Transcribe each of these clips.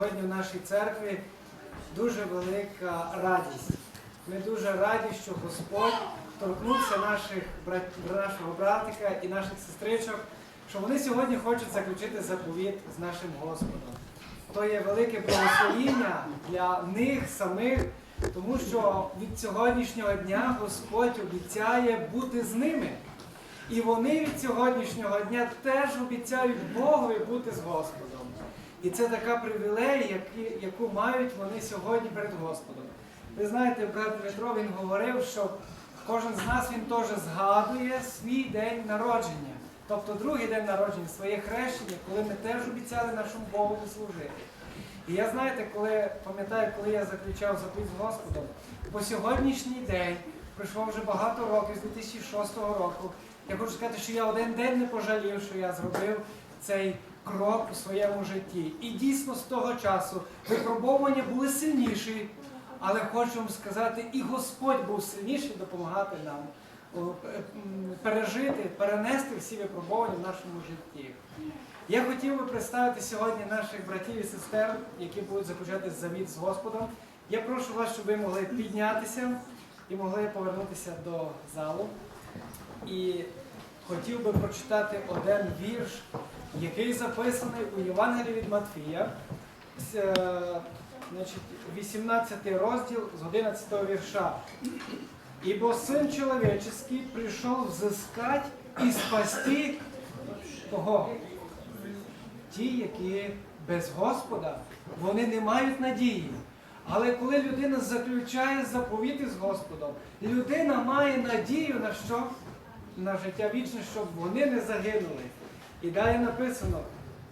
Сьогодні в нашій церкві дуже велика радість. Ми дуже раді, що Господь торкнувся наших брат- нашого братика і наших сестричок, що вони сьогодні хочуть заключити заповіт з нашим Господом. То є велике благословіння для них самих, тому що від сьогоднішнього дня Господь обіцяє бути з ними. І вони від сьогоднішнього дня теж обіцяють Богові бути з Господом. І це така привілея, яку мають вони сьогодні перед Господом. Ви знаєте, брат Дмитро він говорив, що кожен з нас він теж згадує свій день народження, тобто другий день народження, своє хрещення, коли ми теж обіцяли нашому Богу служити. І я знаєте, коли пам'ятаю, коли я заключав заповідь з Господом, по сьогоднішній день пройшло вже багато років, з 2006 року. Я хочу сказати, що я один день не пожалів, що я зробив цей крок у своєму житті. І дійсно з того часу випробовування були сильніші, але хочу вам сказати, і Господь був сильніший допомагати нам е, пережити, перенести всі випробування в нашому житті. Я хотів би представити сьогодні наших братів і сестер, які будуть заключати завіт з Господом. Я прошу вас, щоб ви могли піднятися і могли повернутися до залу. І хотів би прочитати один вірш, який записаний у Євангелії від Матфія, е, значить, 18 розділ з 11 вірша. Ібо син чоловічий прийшов взискати і спасти кого? Ті, які без Господа, вони не мають надії. Але коли людина заключає заповіти з Господом, людина має надію на що? На життя вічне, щоб вони не загинули. І далі написано,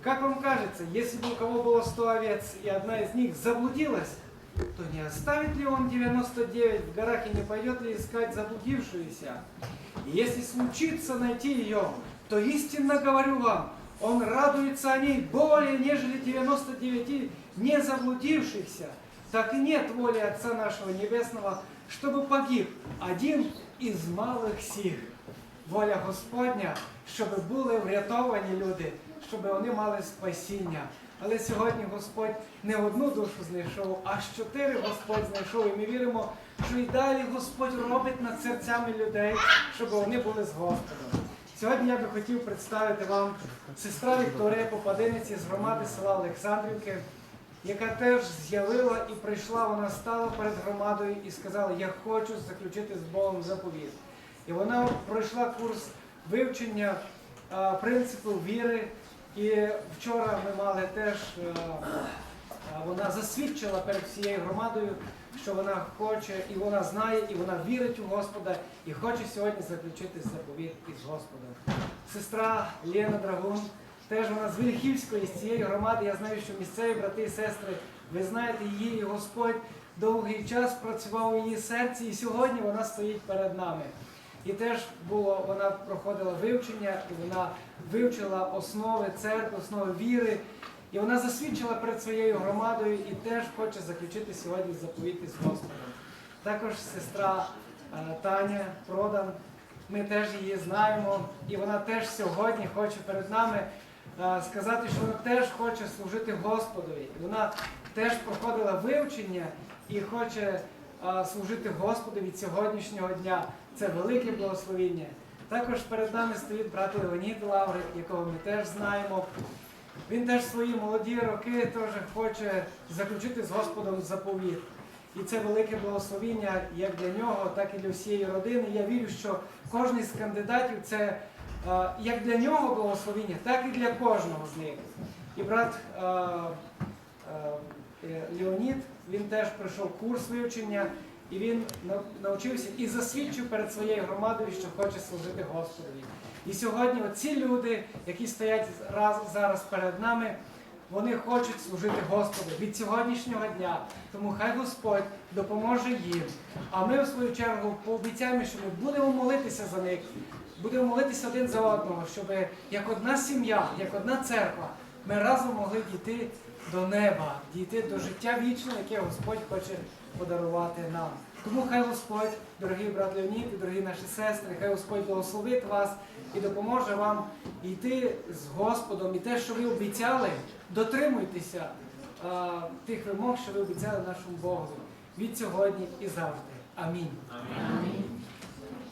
как вам кажется, если бы у кого было 100 овец, и одна из них заблудилась, то не оставит ли он 99 в горах и не пойдет ли искать заблудившуюся? И если случится найти ее, то истинно говорю вам, он радуется о ней более, нежели 99 не заблудившихся. Так и нет воли Отца нашего Небесного, чтобы погиб один из малых сих. Воля Господня, щоб були врятовані люди, щоб вони мали спасіння. Але сьогодні Господь не одну душу знайшов, а чотири Господь знайшов. І ми віримо, що і далі Господь робить над серцями людей, щоб вони були з Господом. Сьогодні я би хотів представити вам сестра Вікторія Попадиниці з громади села Олександрівки, яка теж з'явила і прийшла, вона стала перед громадою і сказала, я хочу заключити з Богом заповіт. І вона пройшла курс вивчення а, принципів віри. І вчора ми мали теж, вона засвідчила перед всією громадою, що вона хоче, і вона знає, і вона вірить у Господа, і хоче сьогодні заключити заповіт із Господом. Сестра Лена Драгун, теж вона з Вільхівської, з цієї громади. Я знаю, що місцеві брати і сестри, ви знаєте її, і Господь довгий час працював у її серці, і сьогодні вона стоїть перед нами. І теж було, вона проходила вивчення, і вона вивчила основи церкви, основи віри. І вона засвідчила перед своєю громадою і теж хоче заключити сьогодні заповіти з Господом. Також сестра е, Таня Продан, ми теж її знаємо, і вона теж сьогодні хоче перед нами е, сказати, що вона теж хоче служити Господові. Вона теж проходила вивчення і хоче служити Господу від сьогоднішнього дня. Це велике благословіння. Також перед нами стоїть брат Леонід Лаврик, якого ми теж знаємо. Він теж свої молоді роки теж хоче заключити з Господом заповіт. І це велике благословіння як для нього, так і для всієї родини. Я вірю, що кожен з кандидатів це як для нього благословіння, так і для кожного з них. І брат Леонід, він теж пройшов курс вивчення, і він навчився і засвідчив перед своєю громадою, що хоче служити Господові. І сьогодні оці люди, які стоять раз, зараз перед нами, вони хочуть служити Господу від сьогоднішнього дня. Тому хай Господь допоможе їм. А ми, в свою чергу, пообіцяємо, що ми будемо молитися за них, будемо молитися один за одного, щоб як одна сім'я, як одна церква, ми разом могли дійти до неба, дійти до життя вічного, яке Господь хоче подарувати нам. Тому хай Господь, дорогі брат Леонід дорогі наші сестри, хай Господь благословить вас і допоможе вам йти з Господом. І те, що ви обіцяли, дотримуйтеся е, тих вимог, що ви обіцяли нашому Богу від сьогодні і завжди. Амінь. Амінь.